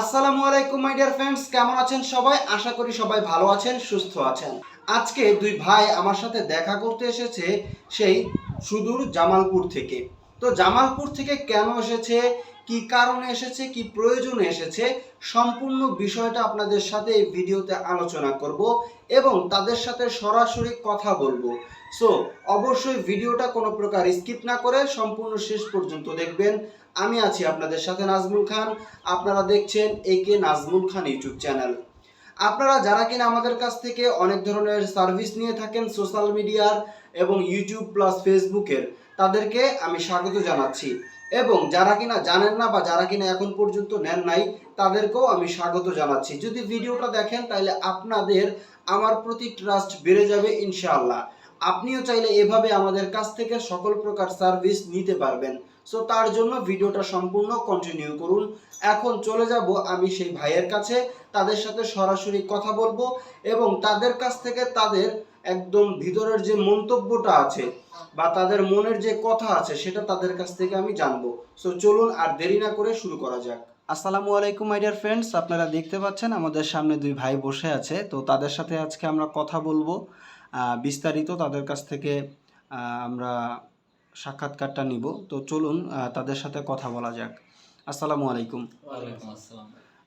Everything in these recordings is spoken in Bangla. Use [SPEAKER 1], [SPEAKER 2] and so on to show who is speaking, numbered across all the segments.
[SPEAKER 1] আসসালামু আলাইকুম মাই ডিয়ার ফ্রেন্ডস কেমন আছেন সবাই? আশা করি সবাই ভালো আছেন, সুস্থ আছেন। আজকে দুই ভাই আমার সাথে দেখা করতে এসেছে সেই সুদূর জামালপুর থেকে। তো জামালপুর থেকে কেন এসেছে, কি কারণে এসেছে, কি প্রয়োজনে এসেছে, সম্পূর্ণ বিষয়টা আপনাদের সাথে এই ভিডিওতে আলোচনা করব এবং তাদের সাথে সরাসরি কথা বলব। সো অবশ্যই ভিডিওটা কোনো প্রকার স্কিপ না করে সম্পূর্ণ শেষ পর্যন্ত দেখবেন। আমি আছি আপনাদের সাথে নাজমুল খান। আপনারা দেখছেন একে নাজমুল খান ইউটিউব চ্যানেল। আপনারা যারা কিনা আমাদের কাছ থেকে অনেক ধরনের সার্ভিস নিয়ে থাকেন সোশ্যাল মিডিয়ার এবং ইউটিউব প্লাস ফেসবুকের তাদেরকে আমি স্বাগত জানাচ্ছি। এবং যারা কিনা জানেন না বা যারা কিনা এখন পর্যন্ত নেন নাই, তাদেরকেও আমি স্বাগত জানাচ্ছি। যদি ভিডিওটা দেখেন, তাহলে আপনাদের আমার প্রতি ট্রাস্ট বেড়ে যাবে ইনশাআল্লাহ। আপনিও চাইলে এভাবে আমাদের কাছ থেকে সকল প্রকার সার্ভিস নিতে পারবেন। সো তার জন্য ভিডিওটা সম্পূর্ণ কন্টিনিউ করুন। এখন চলে যাব আমি সেই ভাইয়ের কাছে, তাদের সাথে সরাসরি কথা বলব এবং তাদের কাছ থেকে তাদের একদম ভিতরের যে মন্তব্যটা আছে বা তাদের মনের যে কথা আছে, সেটা তাদের কাছ থেকে আমি জানব। সো চলুন আর দেরি না করে শুরু করা যাক। আসসালামু আলাইকুম মাই ডিয়ার ফ্রেন্ডস আপনারা দেখতে পাচ্ছেন আমাদের সামনে দুই ভাই বসে আছে। তো তাদের সাথে আজকে আমরা কথা বলব। বিস্তারিত তাদের কাছ থেকে আহ, আমরা সাক্ষাৎকারটা নিব। তো চলুন তাদের সাথে কথা বলা যাক। আসসালামু আলাইকুম।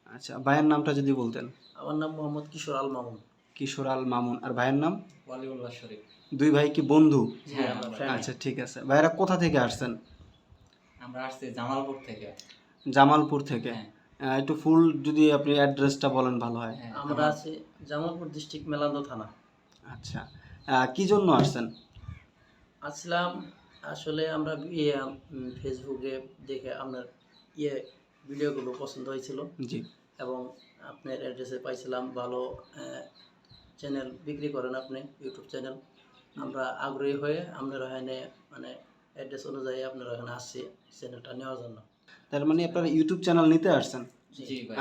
[SPEAKER 1] আচ্ছা ভাইয়ের নামটা যদি বলতেন।
[SPEAKER 2] আমার নাম মোহাম্মদ কিশোর আল মামুন।
[SPEAKER 1] কিশোর আল মামুন। আর ভাইয়ের নাম?
[SPEAKER 2] ওয়ালিউল্লাহ শরীফ।
[SPEAKER 1] দুই ভাই কি বন্ধু?
[SPEAKER 2] হ্যাঁ friend।
[SPEAKER 1] আচ্ছা ঠিক আছে। ভাইয়েরা কোথা থেকে আসছেন?
[SPEAKER 2] আমরা আসছি জামালপুর থেকে।
[SPEAKER 1] জামালপুর থেকে।
[SPEAKER 2] হ্যাঁ।
[SPEAKER 1] আহ, একটু ফুল যদি আপনি অ্যাড্রেসটা বলেন ভালো হয়।
[SPEAKER 2] হ্যাঁ,
[SPEAKER 3] আমরা আছি জামালপুর ডিস্ট্রিক্ট মেলান্দ থানা।
[SPEAKER 1] আচ্ছা কি জন্য আসছেন?
[SPEAKER 3] আসলাম আসলে আমরা ফেসবুকে দেখে আপনার ইয়ে ভিডিওগুলো পছন্দ হয়েছিল।
[SPEAKER 1] জি।
[SPEAKER 3] এবং আপনার অ্যাড্রেসে পাইছিলাম ভালো চ্যানেল বিক্রি করেন আপনি ইউটিউব চ্যানেল আমরা আগ্রহী হয়ে আপনার ওখানে মানে অ্যাড্রেস অনুযায়ী আপনার ওখানে আসছি চ্যানেলটা নেওয়ার জন্য।
[SPEAKER 1] তার মানে আপনারা ইউটিউব চ্যানেল নিতে আসছেন?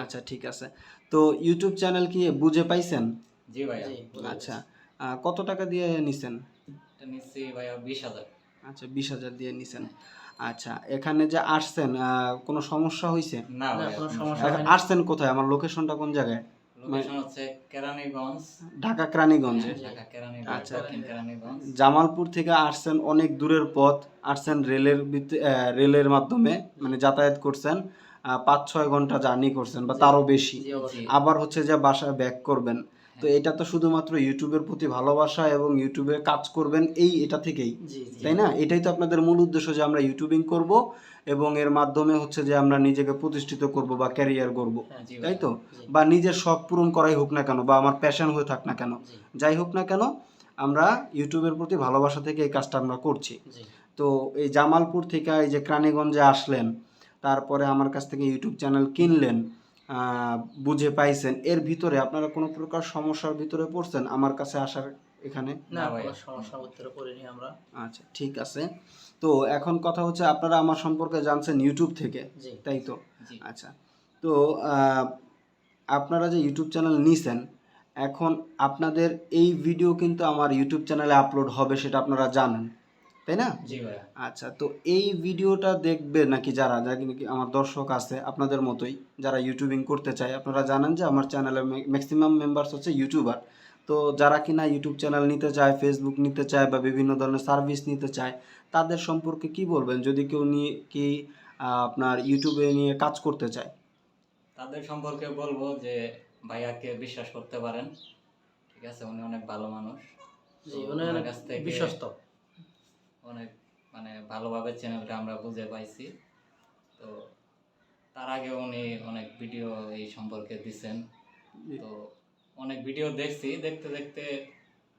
[SPEAKER 1] আচ্ছা ঠিক আছে। তো ইউটিউব চ্যানেল কি বুঝে পাইছেন?
[SPEAKER 2] জি ভাইয়া।
[SPEAKER 3] জি
[SPEAKER 1] আচ্ছা। কত টাকা দিয়ে নিছেন?
[SPEAKER 2] এটা নিচ্ছি ভাইয়া বিশ হাজার।
[SPEAKER 1] আচ্ছা বিশ হাজার দিয়ে নিছেন। আচ্ছা এখানে যে আসছেন আহ, কোনো সমস্যা হয়েছে
[SPEAKER 2] না
[SPEAKER 3] না, কোনো সমস্যা
[SPEAKER 2] সমস্যা
[SPEAKER 1] আসছেন কোথায়? আমার লোকেশনটা কোন জায়গায়?
[SPEAKER 2] লোকেশন হচ্ছে কেরানীগঞ্জ।
[SPEAKER 1] ঢাকা কেরানীগঞ্জে।
[SPEAKER 2] ঢাকা কেরানীগঞ্জ
[SPEAKER 1] আচ্ছা।
[SPEAKER 2] কেরানীগঞ্জ।
[SPEAKER 1] জামালপুর থেকে আসছেন অনেক দূরের পথ আসছেন রেলের রেলের মাধ্যমে মানে যাতায়াত করছেন পাঁচ ছয় ঘণ্টা জার্নি করছেন বা তারও বেশি। আবার হচ্ছে যে বাসায় ব্যাক করবেন। তো এটা তো শুধুমাত্র ইউটিউবের প্রতি ভালোবাসা এবং ইউটিউবে কাজ করবেন এই এটা থেকেই তাই না? এটাই তো আপনাদের মূল উদ্দেশ্য যে আমরা ইউটিউবিং করব এবং এর মাধ্যমে হচ্ছে যে আমরা নিজেকে প্রতিষ্ঠিত করব বা ক্যারিয়ার করব
[SPEAKER 3] হ্যাঁ,
[SPEAKER 1] তাই তো? বা নিজের শখ পূরণ করাই হোক না কেন বা আমার প্যাশন হয়ে থাক না কেন যাই হোক না কেন আমরা ইউটিউবের প্রতি ভালোবাসা থেকে এই কাজটা আমরা করছি। তো এই জামালপুর থেকে এই যে ক্রানীগঞ্জে আসলেন তারপরে আমার কাছ থেকে ইউটিউব চ্যানেল কিনলেন বুঝে পাইছেন এর ভিতরে আপনারা কোনো প্রকার সমস্যার ভিতরে পড়ছেন? আমার কাছে আসার এখানে?
[SPEAKER 3] না কোনো সমস্যা উত্তরে পড়িনি আমরা।
[SPEAKER 1] আচ্ছা ঠিক আছে। তো এখন কথা হচ্ছে আপনারা আমার সম্পর্কে জানছেন ইউটিউব থেকে তাই তো? আচ্ছা তো আপনারা যে ইউটিউব চ্যানেল নিছেন এখন আপনাদের এই ভিডিও কিন্তু আমার ইউটিউব চ্যানেলে আপলোড হবে সেটা আপনারা জানেন। তাই না? আচ্ছা তো এই ভিডিওটা দেখবে নাকি যারা যারা নাকি আমার দর্শক আছে আপনাদের মতোই যারা ইউটিউবিং করতে চায় আপনারা জানেন যে আমার চ্যানেলে ম্যাক্সিমাম মেম্বার্স হচ্ছে ইউটিউবার তো যারা কিনা ইউটিউব চ্যানেল নিতে চায় ফেসবুক নিতে চায় বা বিভিন্ন ধরনের সার্ভিস নিতে চায় তাদের সম্পর্কে কি বলবেন? যদি কেউ নিয়ে কি আপনার ইউটিউবে নিয়ে কাজ করতে চায়?
[SPEAKER 2] তাদের সম্পর্কে বলব যে ভাইয়াকে বিশ্বাস করতে পারেন। ঠিক আছে উনি অনেক ভালো মানুষ।
[SPEAKER 3] জি
[SPEAKER 2] তো
[SPEAKER 3] উনি
[SPEAKER 2] ওনার
[SPEAKER 3] অনেক
[SPEAKER 2] মানে ভালোভাবে চ্যানেলটা আমরা বুঝে পাইছি। তো তার আগে উনি অনেক ভিডিও এই সম্পর্কে দিছেন। তো অনেক ভিডিও দেখছি। দেখতে দেখতে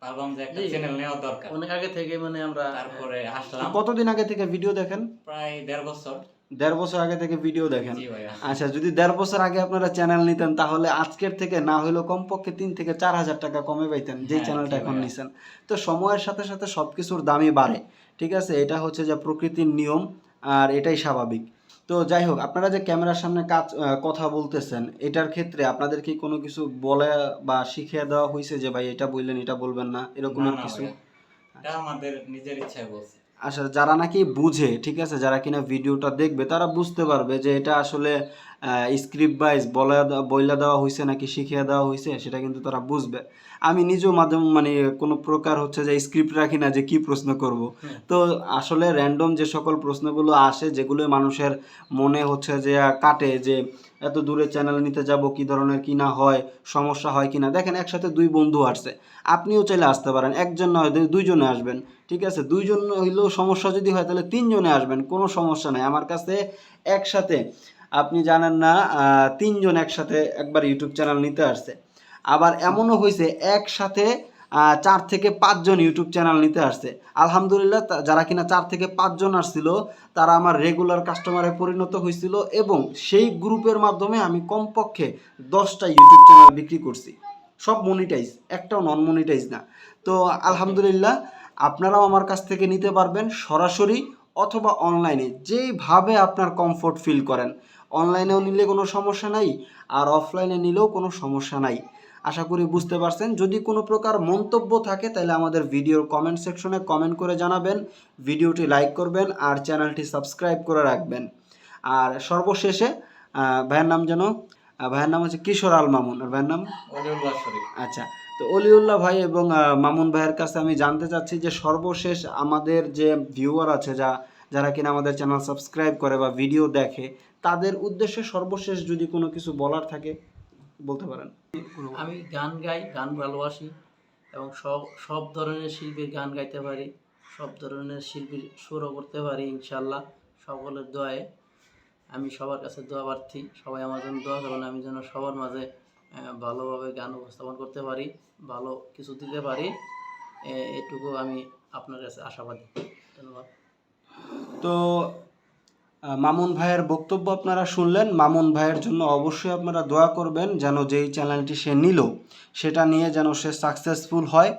[SPEAKER 2] ভাবলাম যে একটা চ্যানেল নেওয়া দরকার।
[SPEAKER 3] অনেক আগে থেকে মানে আমরা
[SPEAKER 2] তারপরে আসলাম।
[SPEAKER 1] কতদিন আগে থেকে ভিডিও দেখেন?
[SPEAKER 2] প্রায় দেড় বছর।
[SPEAKER 1] দেড় বছর আগে থেকে ভিডিও দেখেন। আচ্ছা যদি দেড় বছর আগে আপনারা চ্যানেল নিতেন তাহলে আজকের থেকে না হলেও কমপক্ষে তিন থেকে চার হাজার টাকা কমে পাইতেন যে
[SPEAKER 2] হ্যাঁ,
[SPEAKER 1] চ্যানেলটা এখন। নিছেন। তো সময়ের সাথে সাথে সব কিছুর দামই বাড়ে ঠিক আছে? এটা হচ্ছে যে প্রকৃতির নিয়ম আর এটাই স্বাভাবিক। তো যাই হোক আপনারা যে ক্যামেরার সামনে কাজ কথা বলতেছেন এটার ক্ষেত্রে আপনাদের কি কোনো কিছু বলে বা শিখিয়ে দেওয়া হয়েছে যে ভাই এটা বললেন এটা বলবেন না? এরকম কিছু?
[SPEAKER 2] এটা আমাদের নিজের ইচ্ছায় বলছি।
[SPEAKER 1] আসলে যারা নাকি বুঝে ঠিক আছে যারা কিনা ভিডিওটা দেখবে তারা বুঝতে পারবে যে এটা আসলে স্ক্রিপ্ট বাইজ বলা বইলা দেওয়া হয়েছে নাকি শিখিয়ে দেওয়া হয়েছে সেটা কিন্তু তারা বুঝবে। আমি নিজেও মাধ্যম মানে কোনো প্রকার হচ্ছে যে স্ক্রিপ্ট রাখি না যে কি প্রশ্ন করব। তো আসলে র্যান্ডম যে সকল প্রশ্নগুলো আসে যেগুলো মানুষের মনে হচ্ছে যে কাটে যে এত দূরে চ্যানেল নিতে যাব কি ধরনের কি না হয় সমস্যা হয় কি না দেখেন একসাথে দুই বন্ধু আসছে। আপনিও চাইলে আসতে পারেন একজন না দুই- দুইজনে আসবেন ঠিক আছে? দুইজন হইলেও সমস্যা যদি হয় তাহলে তিনজনে আসবেন কোনো সমস্যা নাই। আমার কাছে একসাথে আপনি জানেন না তিনজন একসাথে একবার ইউটিউব চ্যানেল নিতে আসছে। আবার এমনও হয়েছে, একসাথে চার থেকে পাঁচজন ইউটিউব চ্যানেল নিতে আসছে। আলহামদুলিল্লাহ যারা কিনা চার থেকে পাঁচজন আসছিল, তারা আমার রেগুলার কাস্টমারে পরিণত হয়েছিল এবং সেই গ্রুপের মাধ্যমে আমি কমপক্ষে দশটা ইউটিউব চ্যানেল বিক্রি করছি। সব মনিটাইজ একটাও নন মনিটাইজ না। তো আলহামদুলিল্লাহ, আপনারাও আমার কাছ থেকে নিতে পারবেন সরাসরি অথবা অনলাইনে যেইভাবে আপনার কমফোর্ট ফিল করেন। অনলাইনেও নিলে কোনো সমস্যা নাই আর অফলাইনে নিলেও কোনো সমস্যা নাই। আশা করি বুঝতে পারছেন। যদি কোনো প্রকার মন্তব্য থাকে তাহলে আমাদের ভিডিওর কমেন্ট সেকশনে কমেন্ট করে জানাবেন ভিডিওটি লাইক করবেন আর চ্যানেলটি সাবস্ক্রাইব করে রাখবেন। আর সর্বশেষে ভাইয়ের নাম যেন ভাইয়ের নাম হচ্ছে কিশোর আল মামুন আর ভাইয়ের নাম? আচ্ছা তো অলিউল্লাহ ভাই এবং মামুন ভাইয়ের কাছে আমি জানতে চাচ্ছি যে সর্বশেষ আমাদের যে ভিউয়ার আছে যা যারা কিনা আমাদের চ্যানেল সাবস্ক্রাইব করে বা ভিডিও দেখে তাদের উদ্দেশ্যে সর্বশেষ যদি কোনো কিছু বলার থাকে বলতে পারেন।
[SPEAKER 3] আমি গান গাই গান ভালোবাসি এবং সব সব ধরনের শিল্পীর গান গাইতে পারি সব ধরনের শিল্পীর সুরও করতে পারি ইনশাল্লাহ সকলের দোয়ায় আমি সবার কাছে দোয়া প্রার্থী। সবাই আমার জন্য দোয়া করবেন আমি যেন সবার মাঝে ভালোভাবে গান উপস্থাপন করতে পারি ভালো কিছু দিতে পারি এটুকু আমি আপনার কাছে আশাবাদী। ধন্যবাদ।
[SPEAKER 1] তো মামুন ভাইয়ের বক্তব্য আপনারা শুনলেন। মামুন ভাইয়ের জন্য অবশ্যই আপনারা দোয়া করবেন যেন যেই চ্যানেলটি সে নিল, সেটা নিয়ে যেন সে সাকসেসফুল হয়।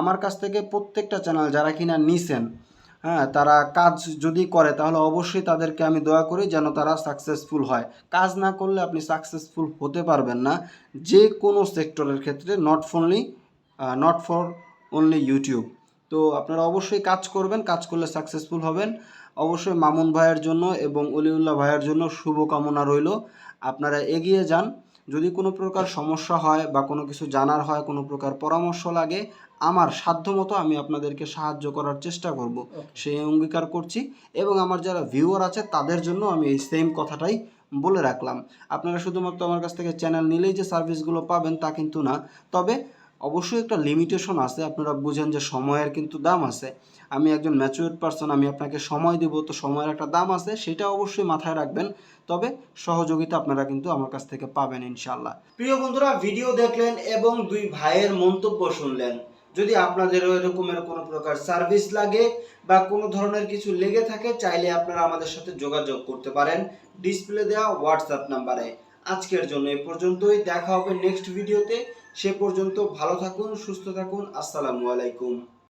[SPEAKER 1] আমার কাছ থেকে প্রত্যেকটা চ্যানেল যারা কিনা নিছেন হ্যাঁ তারা কাজ যদি করে, তাহলে অবশ্যই তাদেরকে আমি দোয়া করি যেন তারা সাকসেসফুল হয়। কাজ না করলে আপনি সাকসেসফুল হতে পারবেন না। যে কোনো সেক্টরের ক্ষেত্রে not only not for only YouTube তো আপনারা অবশ্যই কাজ করবেন, কাজ করলে সাকসেসফুল হবেন। অবশ্যই মামুন ভাইয়ের জন্য এবং অলিউল্লাহ ভাইয়ের জন্য শুভকামনা রইল। আপনারা এগিয়ে যান। যদি কোনো প্রকার সমস্যা হয় বা কোনো কিছু জানার হয় কোনো প্রকার পরামর্শ লাগে আমার সাধ্যমতো আমি আপনাদেরকে সাহায্য করার চেষ্টা করব। সেই অঙ্গীকার করছি এবং আমার যারা ভিউয়ার আছে তাদের জন্য আমি এই সেম কথাটাই বলে রাখলাম। আপনারা শুধুমাত্র আমার কাছ থেকে চ্যানেল নিলেই যে সার্ভিসগুলো পাবেন তা কিন্তু না। তবে অবশ্যই একটা লিমিটেশন আছে। আপনারা বুঝেন যে সময়ের কিন্তু দাম আছে। আমি একজন ম্যাচুয়ার পারসন আমি আপনাকে সময় দেব, তো সময়ের একটা দাম আছে, সেটা অবশ্যই মাথায় রাখবেন। তবে সহযোগিতা আপনারা কিন্তু আমার কাছ থেকে পাবেন ইনশাল্লাহ প্রিয় বন্ধুরা ভিডিও দেখলেন এবং দুই ভাইয়ের মন্তব্য শুনলেন। যদি আপনাদেরও এরকমের কোনো প্রকার সার্ভিস লাগে বা কোনো ধরনের কিছু লেগে থাকে, চাইলে আপনারা আমাদের সাথে যোগাযোগ করতে পারেন। ডিসপ্লে দেওয়া হোয়াটসঅ্যাপ নাম্বারে আজকের জন্য এ পর্যন্তই। দেখা হবে নেক্সট ভিডিওতে সে পর্যন্ত ভালো থাকুন, সুস্থ থাকুন। আসসালামু আলাইকুম।